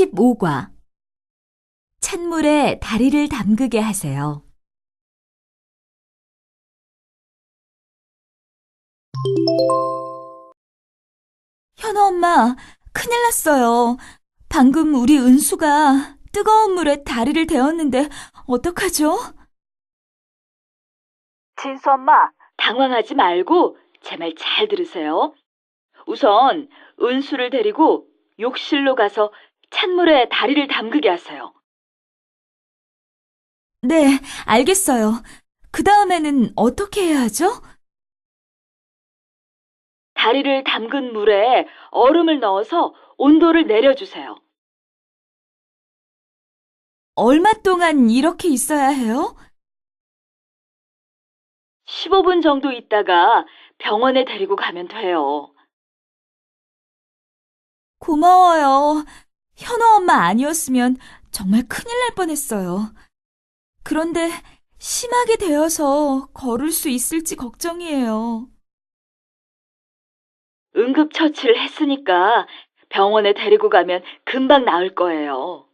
15과 찬물에 다리를 담그게 하세요. 현우 엄마, 큰일 났어요. 방금 우리 은수가 뜨거운 물에 다리를 데웠는데 어떡하죠? 진수 엄마, 당황하지 말고 제 말 잘 들으세요. 우선 은수를 데리고 욕실로 가서 찬물에 다리를 담그게 하세요. 네, 알겠어요. 그 다음에는 어떻게 해야 하죠? 다리를 담근 물에 얼음을 넣어서 온도를 내려주세요. 얼마 동안 이렇게 있어야 해요? 15분 정도 있다가 병원에 데리고 가면 돼요. 고마워요. 현우 엄마 아니었으면 정말 큰일 날 뻔했어요. 그런데 심하게 되어서 걸을 수 있을지 걱정이에요. 응급처치를 했으니까 병원에 데리고 가면 금방 나을 거예요.